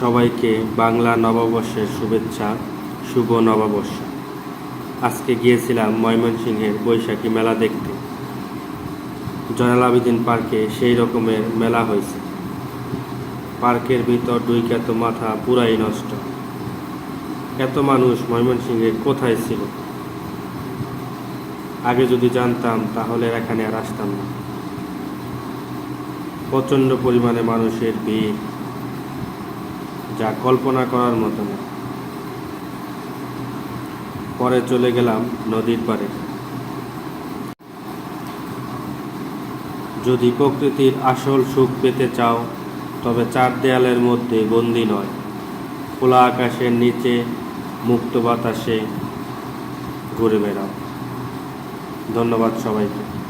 সবাইকে বাংলা নববর্ষের শুভেচ্ছা, শুভ নববর্ষ। আজকে গিয়েছিলাম ময়মনসিংহের বৈশাখী মেলা দেখতে। জয়নাল আবেদিন পার্কে সেই রকমের মেলা হয়েছে। পার্কের ভিতর দুইকা তো মাথা পুরাই নষ্ট। এত মানুষ ময়মনসিংহে কোথায় ছিল? আগে যদি জানতাম, তাহলে এখানে আর আসতাম না। প্রচণ্ড পরিমাণে মানুষের ভিড়। যা কল্পনা করার মতো না। পরে চলে গেলাম নদীর পাড়ে। যদি প্রকৃতির আসল সুখ পেতে চাও, তবে চার দেয়ালের মধ্যে বন্দি নয়। খোলা আকাশের নিচে মুক্ত বাতাসে ঘুরে বেড়াও। ধন্যবাদ সবাইকে।